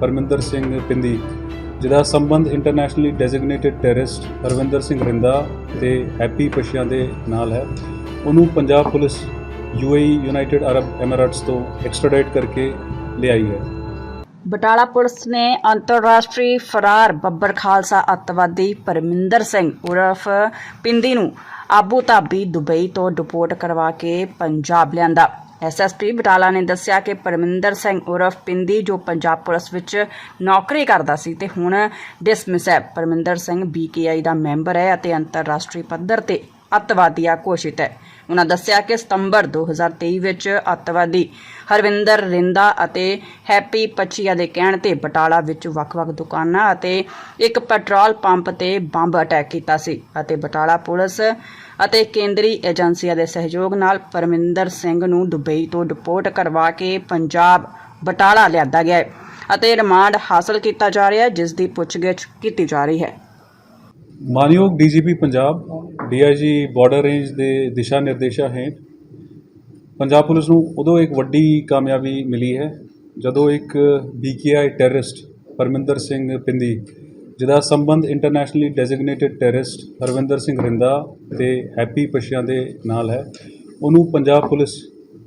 ਪਰਮਿੰਦਰ ਸਿੰਘ ਪਿੰਦੀ ਜਿਹਦਾ ਸੰਬੰਧ internationally designated terrorist Harvinder Singh Rinda ਤੇ ਹੈਪੀ ਪਸ਼ਿਆਂ ਦੇ ਨਾਲ ਹੈ। ਉਹਨੂੰ Punjab police UAE United Arab Emirates ਤੋਂ ਐਕਸਟ੍ਰੈਡਿਟ ਕਰਕੇ ਲਿਆਈ ਹੈ। ਬਟਾਲਾ ਪੁਲਿਸ ਨੇ ਅੰਤਰਰਾਸ਼ਟਰੀ ਫਰਾਰ ਬੱਬਰ ਖਾਲਸਾ ਅੱਤਵਾਦੀ ਪਰਮਿੰਦਰ ਸਿੰਘ ਉਰਫ ਪਿੰਦੀ ਨੂੰ ਆਬੂ ਧਾਬੀ ਦੁਬਈ ਤੋਂ ਡਿਪੋਰਟ ਕਰਵਾ ਕੇ ਪੰਜਾਬ ਲਿਆਂਦਾ। ਐਸਐਸਪੀ ਬਟਾਲਾ ਨੇ ਦੱਸਿਆ ਕਿ ਪਰਮਿੰਦਰ ਸਿੰਘ ਉਰਫ ਪਿੰਦੀ, ਜੋ ਪੰਜਾਬ ਪੁਲਿਸ ਵਿੱਚ ਨੌਕਰੀ ਕਰਦਾ ਸੀ ਤੇ ਹੁਣ ਡਿਸਮਿਸ ਹੈ। ਪਰਮਿੰਦਰ ਸਿੰਘ ਬੀਕੇਆਈ ਦਾ ਮੈਂਬਰ ਹੈ ਅਤੇ ਅੰਤਰਰਾਸ਼ਟਰੀ ਪੱਧਰ ਤੇ ਅੱਤਵਾਦੀ ਘੋਸ਼ਿਤ ਹੈ। ਉਹਨਾਂ ਦੱਸਿਆ ਕਿ ਸਤੰਬਰ 2023 ਵਿੱਚ ਅੱਤਵਾਦੀ ਹਰਵਿੰਦਰ ਰਿੰਦਾ ਅਤੇ ਹੈਪੀ ਪਚੀਆ ਦੇ ਕਹਿਣ ਤੇ ਬਟਾਲਾ ਵਿੱਚ ਵੱਖ-ਵੱਖ ਦੁਕਾਨਾਂ ਅਤੇ ਇੱਕ ਪੈਟਰੋਲ ਪੰਪ ਤੇ ਬੰਬ ਅਟੈਕ ਕੀਤਾ ਸੀ ਅਤੇ ਬਟਾਲਾ ਪੁਲਿਸ ਅਤੇ ਕੇਂਦਰੀ ਏਜੰਸੀਆਂ ਦੇ ਸਹਿਯੋਗ ਨਾਲ ਪਰਮਿੰਦਰ ਸਿੰਘ ਨੂੰ ਦੁਬਈ ਤੋਂ ਡਿਪੋਰਟ ਕਰਵਾ ਕੇ ਪੰਜਾਬ, ਬਟਾਲਾ ਲਿਆਂਦਾ ਗਿਆ ਹੈ ਅਤੇ ਰਿਮਾਂਡ ਹਾਸਲ ਕੀਤਾ ਜਾ ਰਿਹਾ ਹੈ, ਜਿਸ ਦੀ ਪੁੱਛਗਿੱਛ ਕੀਤੀ ਜਾ ਰਹੀ ਹੈ। ਮਾਨਯੋਗ DGP Punjab DIG border range ਦੇ ਦਿਸ਼ਾ ਨਿਰਦੇਸ਼ਾਂ ਹੇਠ ਪੰਜਾਬ ਪੁਲਿਸ ਨੂੰ ਉਦੋਂ ਇੱਕ ਵੱਡੀ ਕਾਮਯਾਬੀ ਮਿਲੀ ਹੈ, ਜਦੋਂ ਇੱਕ ਬੀਕੇਆਈ ਟੈਰਰਿਸਟ ਪਰਮਿੰਦਰ ਸਿੰਘ ਪਿੰਦੀ, ਜਿਹਦਾ ਸੰਬੰਧ internationally designated terrorist Harvinder Singh Rinda ਤੇ ਹੈਪੀ ਪਸ਼ਿਆਂ ਦੇ ਨਾਲ ਹੈ, ਉਹਨੂੰ Punjab police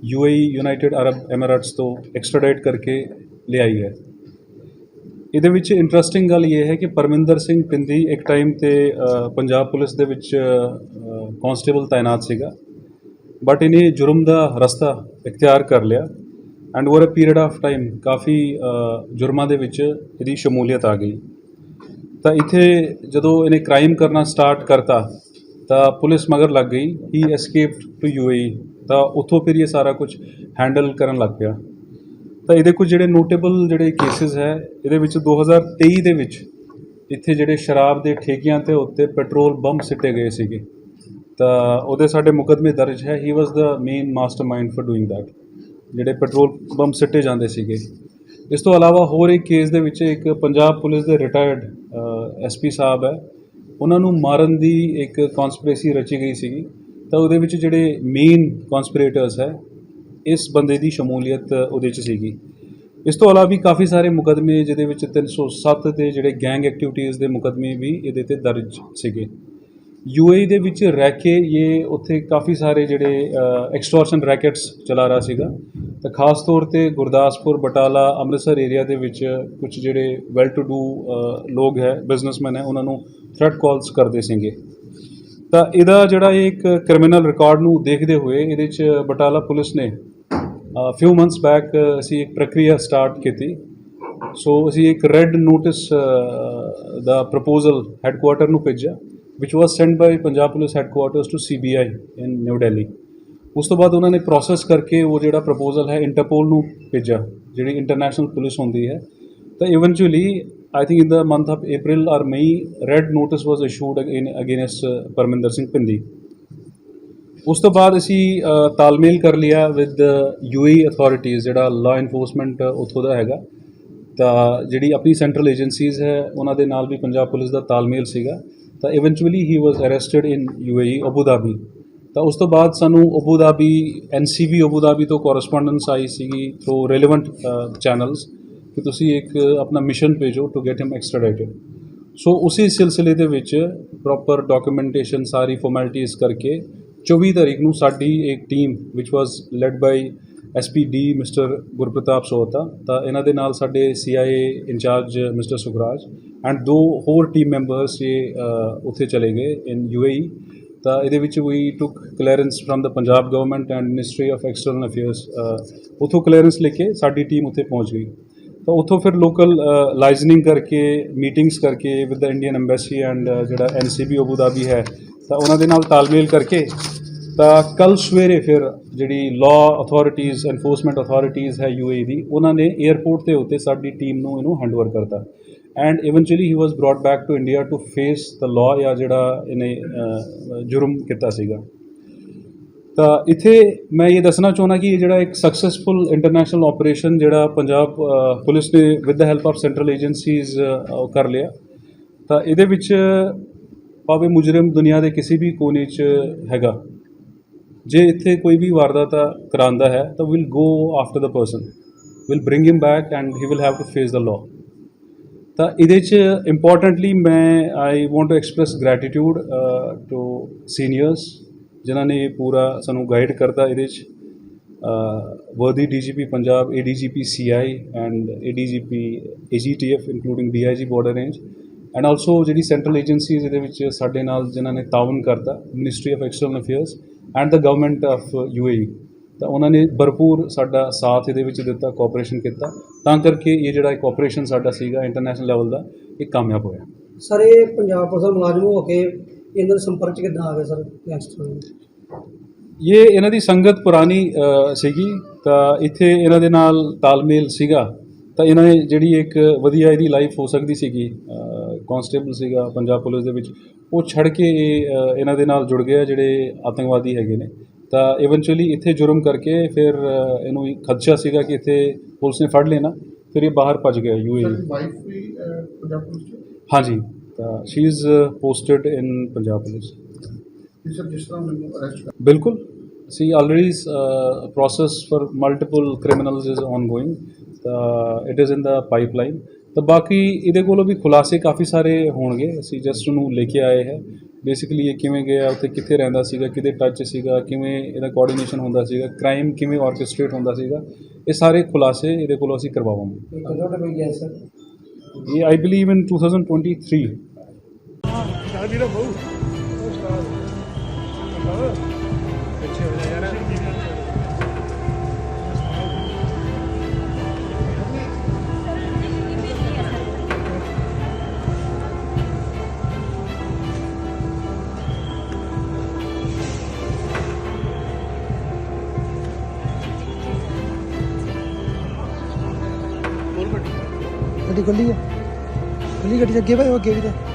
UAE United Arab Emirates ਤੋਂ ਐਕਸਟ੍ਰੈਡਿਟ ਕਰਕੇ ਲਿਆਈ ਹੈ। ਇਹਦੇ ਵਿੱਚ ਇੰਟਰਸਟਿੰਗ ਗੱਲ ਇਹ ਹੈ ਕਿ ਪਰਮਿੰਦਰ ਸਿੰਘ ਪਿੰਦੀ ਇੱਕ ਟਾਈਮ ਤੇ ਪੰਜਾਬ ਪੁਲਿਸ ਦੇ ਵਿੱਚ ਕਾਂਸਟੇਬਲ ਤਾਇਨਾਤ ਸੀਗਾ। ਬਟ ਇਹਨੇ ਜੁਰਮ ਦਾ ਰਸਤਾ ਇਖਤਿਆਰ ਕਰ ਲਿਆ and over a period of time ਕਾਫੀ ਜੁਰਮਾਂ ਦੇ ਵਿੱਚ ਇਹਦੀ ਸ਼ਮੂਲੀਅਤ ਆ ਗਈ। ਤਾਂ ਇੱਥੇ ਜਦੋਂ ਇਹਨੇ ਕ੍ਰਾਈਮ ਕਰਨਾ ਸਟਾਰਟ ਕਰਤਾ, ਤਾਂ ਪੁਲਿਸ ਮਗਰ ਲੱਗ ਗਈ ਹੀ ਐਸਕੇਪਡ ਟੂ ਯੂਏਈ ਤਾਂ ਉੱਥੋਂ ਫਿਰ ਇਹ ਸਾਰਾ ਕੁਝ ਹੈਂਡਲ ਕਰਨ ਲੱਗ ਪਿਆ। ਤਾਂ ਇਹਦੇ ਕੁਝ ਜਿਹੜੇ ਨੋਟੇਬਲ ਜਿਹੜੇ ਕੇਸਿਸ ਹੈ, ਇਹਦੇ ਵਿੱਚ 2023 ਦੇ ਵਿੱਚ ਇੱਥੇ ਜਿਹੜੇ ਸ਼ਰਾਬ ਦੇ ਠੇਕਿਆਂ ਤੇ ਉੱਤੇ ਪੈਟਰੋਲ ਬੰਬ ਸਿੱਟੇ ਗਏ ਸੀਗੇ। ਤਾਂ ਉਹਦੇ ਸਾਡੇ ਮੁਕੱਦਮੇ ਦਰਜ ਹੈ he was the main mastermind for doing that ਜਿਹੜੇ ਪੈਟਰੋਲ ਬੰਬ ਸਿੱਟੇ ਜਾਂਦੇ ਸੀਗੇ। ਇਸ ਤੋਂ ਇਲਾਵਾ ਹੋਰ ਇੱਕ ਕੇਸ ਦੇ ਵਿੱਚ ਇੱਕ ਪੰਜਾਬ ਪੁਲਿਸ ਦੇ ਰਿਟਾਇਰਡ ਐਸਪੀ ਸਾਹਿਬ ਹੈ। ਉਹਨਾਂ ਨੂੰ ਮਾਰਨ ਦੀ ਇੱਕ ਕਨਸਪੀਰੇਸੀ ਰਚੀ ਗਈ ਸੀਗੀ। ਤਾਂ ਉਹਦੇ ਵਿੱਚ ਜਿਹੜੇ ਮੇਨ ਕਨਸਪੀਰੇਟਰਸ ਹੈ ਇਸ ਬੰਦੇ ਦੀ ਸ਼ਮੂਲੀਅਤ ਉਹਦੇ 'ਚ ਸੀਗੀ। ਇਸ ਤੋਂ ਇਲਾਵਾ ਵੀ ਕਾਫੀ ਸਾਰੇ ਮੁਕੱਦਮੇ ਜਿਹਦੇ ਵਿੱਚ 307 ਦੇ ਜਿਹੜੇ ਗੈਂਗ ਐਕਟੀਵਿਟੀਜ਼ ਦੇ ਮੁਕੱਦਮੇ ਵੀ ਇਹਦੇ ਤੇ ਦਰਜ ਸੀਗੇ। ਯੂਏਈ ਦੇ ਵਿੱਚ ਰਹਿ ਕੇ ਇਹ ਉੱਥੇ ਕਾਫੀ ਸਾਰੇ ਜਿਹੜੇ ਐਕਸਟੋਰਸ਼ਨ ਰੈਕੇਟਸ ਚਲਾ ਰਿਹਾ ਸੀਗਾ। ਤਾਂ ਖਾਸ ਤੌਰ ਤੇ ਗੁਰਦਾਸਪੁਰ, ਬਟਾਲਾ, ਅੰਮ੍ਰਿਤਸਰ ਏਰੀਆ ਦੇ ਵਿੱਚ ਕੁਝ ਜਿਹੜੇ ਵੈਲ ਟੂ ਡੂ ਲੋਕ ਹੈ ਬਿਜ਼ਨਸਮੈਨ ਹੈ, ਉਹਨਾਂ ਨੂੰ ਥ੍ਰੈਟ ਕਾਲਸ ਕਰਦੇ ਸੀਗੇ। ਤਾਂ ਇਹਦਾ ਜਿਹੜਾ ਇਹ ਇੱਕ ਕ੍ਰਿਮੀਨਲ ਰਿਕਾਰਡ ਨੂੰ ਦੇਖਦੇ ਹੋਏ ਇਹਦੇ 'ਚ ਬਟਾਲਾ ਪੁਲਿਸ ਨੇ ਫਿਊ ਮੰਥਸ ਬੈਕ ਅਸੀਂ ਇੱਕ ਪ੍ਰਕਿਰਿਆ ਸਟਾਰਟ ਕੀਤੀ। ਸੋ ਅਸੀਂ ਇੱਕ ਰੈੱਡ ਨੋਟਿਸ ਦਾ ਪ੍ਰਪੋਜ਼ਲ ਹੈੱਡਕੁਆਟਰ ਨੂੰ ਭੇਜਿਆ, which was sent by Punjab police headquarters to CBI in New Delhi ਉਸ ਤੋਂ ਬਾਅਦ ਉਹਨਾਂ ਨੇ ਪ੍ਰੋਸੈਸ ਕਰਕੇ ਉਹ ਜਿਹੜਾ ਪ੍ਰਪੋਜ਼ਲ ਹੈ ਇੰਟਰਪੋਲ ਨੂੰ ਭੇਜਿਆ, ਜਿਹੜੀ ਇੰਟਰਨੈਸ਼ਨਲ ਪੁਲਿਸ ਹੁੰਦੀ ਹੈ। ਤਾਂ eventually I think in the month of April or May red notice was issued against Parminder Singh Pindi ਉਸ ਤੋਂ ਬਾਅਦ ਅਸੀਂ ਤਾਲਮੇਲ ਕਰ ਲਿਆ ਵਿਦ ਯੂਏਈ ਅਥਾਰਟੀਜ਼ ਜਿਹੜਾ ਲਾ ਇਨਫੋਰਸਮੈਂਟ ਉੱਥੋਂ ਦਾ ਹੈਗਾ। ਤਾਂ ਜਿਹੜੀ ਆਪਣੀ ਸੈਂਟਰਲ ਏਜੰਸੀਜ਼ ਹੈ, ਉਹਨਾਂ ਦੇ ਨਾਲ ਵੀ ਪੰਜਾਬ ਪੁਲਿਸ ਦਾ ਤਾਲਮੇਲ ਸੀਗਾ। ਤਾਂ eventually he was arrested in UAE Abu Dhabi ਤਾਂ ਉਸ ਤੋਂ ਬਾਅਦ ਸਾਨੂੰ Abu Dhabi NCB Abu Dhabi ਤੋਂ ਕੋਰਸਪੋਂਡੈਂਸ ਆਈ ਸੀਗੀ ਥਰੂ ਰੈਲੇਵੈਂਟ ਚੈਨਲਸ ਕਿ ਤੁਸੀਂ ਇੱਕ ਆਪਣਾ ਮਿਸ਼ਨ ਭੇਜੋ to get him extradited so ਉਸੇ ਸਿਲਸਿਲੇ ਦੇ ਵਿੱਚ ਪ੍ਰੋਪਰ ਡਾਕੂਮੈਂਟੇਸ਼ਨ ਸਾਰੀ ਫਾਰਮੈਲਿਟੀਜ਼ ਕਰਕੇ 24 ਤਾਰੀਖ ਨੂੰ ਸਾਡੀ ਇੱਕ team which was led by SPD mister Gurpratap Sohta, ਤਾਂ ਇਹਨਾਂ ਦੇ ਨਾਲ ਸਾਡੇ CIA incharge mister Sukhraj and ਦੋ ਹੋਰ ਟੀਮ ਮੈਂਬਰਸ ਇਹ ਉੱਥੇ ਚਲੇ ਗਏ ਇਨ ਯੂਏਈ ਤਾਂ ਇਹਦੇ ਵਿੱਚ ਵੀ took clearance from the Punjab government and ministry of external affairs ਉਥੋਂ ਕਲੀਅਰੈਂਸ ਲੈ ਕੇ ਸਾਡੀ ਟੀਮ ਉੱਥੇ ਪਹੁੰਚ ਗਈ। ਤਾਂ ਉੱਥੋਂ ਫਿਰ ਲੋਕਲ ਲਾਈਜ਼ਨਿੰਗ ਕਰਕੇ ਮੀਟਿੰਗਸ ਕਰਕੇ with the Indian embassy and ਜਿਹੜਾ ਐਨਸੀਬੀ ਅਬੂ ਧਾਬੀ ਹੈ ਤਾਂ ਉਹਨਾਂ ਦੇ ਨਾਲ ਤਾਲਮੇਲ ਕਰਕੇ ਤਾਂ ਕੱਲ ਸਵੇਰੇ ਫਿਰ ਜਿਹੜੀ ਲਾਅ ਅਥਾਰਟੀਜ਼ ਐਨਫੋਰਸਮੈਂਟ ਅਥਾਰਟੀਜ਼ ਹੈ ਯੂਏਈ ਦੀ, ਉਹਨਾਂ ਨੇ 에ਅਰਪੋਰਟ ਦੇ ਉੱਤੇ ਸਾਡੀ ਟੀਮ ਨੂੰ ਇਹਨੂੰ ਹੈਂਡਓਵਰ ਕਰਤਾ। And eventually he was brought back to India to face the law ਜਾਂ ਜਿਹੜਾ ਇਹਨੇ ਜੁਰਮ ਕੀਤਾ ਸੀਗਾ। ਤਾਂ ਇੱਥੇ ਮੈਂ ਇਹ ਦੱਸਣਾ ਚਾਹੁੰਦਾ ਕਿ ਇਹ ਜਿਹੜਾ ਇੱਕ ਸਕਸੈਸਫੁਲ ਇੰਟਰਨੈਸ਼ਨਲ ਆਪਰੇਸ਼ਨ ਜਿਹੜਾ ਪੰਜਾਬ ਪੁਲਿਸ ਨੇ with the help of central agencies ਕਰ ਲਿਆ। ਤਾਂ ਇਹਦੇ ਵਿੱਚ ਭਾਵੇਂ ਮੁਜਰਮ ਦੁਨੀਆ ਦੇ ਕਿਸੇ ਵੀ ਕੋਨੇ 'ਚ ਹੈਗਾ, ਜੇ ਇੱਥੇ ਕੋਈ ਵੀ ਵਾਰਦਾਤ ਕਰਾਂਦਾ ਹੈ, ਤਾਂ will go after the person will bring him back and he will have to face the law ਤਾਂ ਇਹਦੇ ਚ ਇੰਪੋਰਟੈਂਟਲੀ ਮੈਂ I want to express gratitude to seniors ਜਿਨ੍ਹਾਂ ਨੇ ਪੂਰਾ ਸਾਨੂੰ ਗਾਈਡ ਕਰਤਾ ਇਹਦੇ ਚ ਵਰਦੀ DGP Punjab ADGP CI and ADGP AGTF including DIG border range and also ਜਿਹੜੀ ਸੈਂਟਰਲ ਏਜੰਸੀਜ਼ ਇਹਦੇ ਵਿੱਚ ਸਾਡੇ ਨਾਲ ਜਿਨ੍ਹਾਂ ਨੇ ਤਾਉਨ ਕਰਤਾ ministry of external affairs and the government of UAE ਤਾਂ ਉਹਨਾਂ ਨੇ ਭਰਪੂਰ ਸਾਡਾ ਸਾਥ ਇਹਦੇ ਵਿੱਚ ਦਿੱਤਾ ਕੋਆਪਰੇਸ਼ਨ ਕੀਤਾ। ਤਾਂ ਕਰਕੇ ਇਹ ਜਿਹੜਾ ਇੱਕ ਆਪਰੇਸ਼ਨ ਸਾਡਾ ਸੀਗਾ ਇੰਟਰਨੈਸ਼ਨਲ ਲੈਵਲ ਦਾ ਇਹ ਕਾਮਯਾਬ ਹੋਇਆ। ਸਰ ਇਹ ਪੰਜਾਬ ਪੁਲਿਸ ਦਾ ਮੁਲਾਜ਼ਮ ਹੋ ਕੇ ਇਹਨਾਂ ਦੇ ਸੰਪਰਕ ਕਿੱਦਾਂ ਆ ਗਏ ਸਰ ਗੈਂਗਸਟਰ ਇਹ ਇਹਨਾਂ ਦੀ ਸੰਗਤ ਪੁਰਾਣੀ ਸੀਗੀ ਤਾਂ ਇੱਥੇ ਇਹਨਾਂ ਦੇ ਨਾਲ ਤਾਲਮੇਲ ਸੀਗਾ। ਤਾਂ ਇਹਨਾਂ ਨੇ ਜਿਹੜੀ ਇੱਕ ਵਧੀਆ ਇਹਦੀ ਲਾਈਫ ਹੋ ਸਕਦੀ ਸੀਗੀ ਕਨਸਟੇਬਲ ਸੀਗਾ ਪੰਜਾਬ ਪੁਲਿਸ ਦੇ ਵਿੱਚ ਉਹ ਛੱਡ ਕੇ ਇਹ ਇਹਨਾਂ ਦੇ ਨਾਲ ਜੁੜ ਗਿਆ ਜਿਹੜੇ ਆਤੰਕਵਾਦੀ ਹੈਗੇ ਨੇ। ਤਾਂ ਇਵੈਂਚੁਅਲੀ ਇੱਥੇ ਜੁਰਮ ਕਰਕੇ ਫਿਰ ਇਹਨੂੰ ਖਦਸ਼ਾ ਸੀਗਾ ਕਿ ਇੱਥੇ ਪੁਲਿਸ ਨੇ ਫੜ ਲੈਣਾ ਫਿਰ ਇਹ ਬਾਹਰ ਭੱਜ ਗਿਆ ਯੂਏ ਵਾਈਫ ਵੀ ਪੰਜਾਬ ਪੁਲਿਸ ਹਾਂਜੀ ਤਾਂ she is posted in Punjab police. ਬਿਲਕੁਲ। ਸੀ already for multiple criminals is ongoing ਤਾਂ it is in the pipeline ਤਾਂ ਬਾਕੀ ਇਹਦੇ ਕੋਲੋਂ ਵੀ ਖੁਲਾਸੇ ਕਾਫੀ ਸਾਰੇ ਹੋਣਗੇ। ਅਸੀਂ ਜਸਟ ਉਹਨੂੰ ਲੈ ਕੇ ਆਏ ਹੈ। ਬੇਸਿਕਲੀ ਇਹ ਕਿਵੇਂ ਗਿਆ ਉੱਥੇ ਕਿੱਥੇ ਰਹਿੰਦਾ ਸੀਗਾ ਕਿਹਦੇ ਟੱਚ ਸੀਗਾ ਕਿਵੇਂ ਇਹਦਾ ਕੋਆਰਡੀਨੇਸ਼ਨ ਹੁੰਦਾ ਸੀਗਾ ਕ੍ਰਾਈਮ ਕਿਵੇਂ ਆਰਕੈਸਟ੍ਰੇਟ ਹੁੰਦਾ ਸੀਗਾ ਇਹ ਸਾਰੇ ਖੁਲਾਸੇ ਇਹਦੇ ਕੋਲੋਂ ਅਸੀਂ ਕਰਵਾਵਾਂਗੇ। ਇਹ ਕਦੋਂ ਤੱਕ ਗਿਆ ਸਰ। ਇਹ ਆਈ ਬਲੀਵ ਇਨ 2023 ਗੱਡੀ ਖੁੱਲੀ ਹੈ। ਖੁੱਲੀ ਗੱਡੀ ਚ ਅੱਗੇ ਭਾਈ ਉਹ ਅੱਗੇ ਵੀ ਤਾਂ।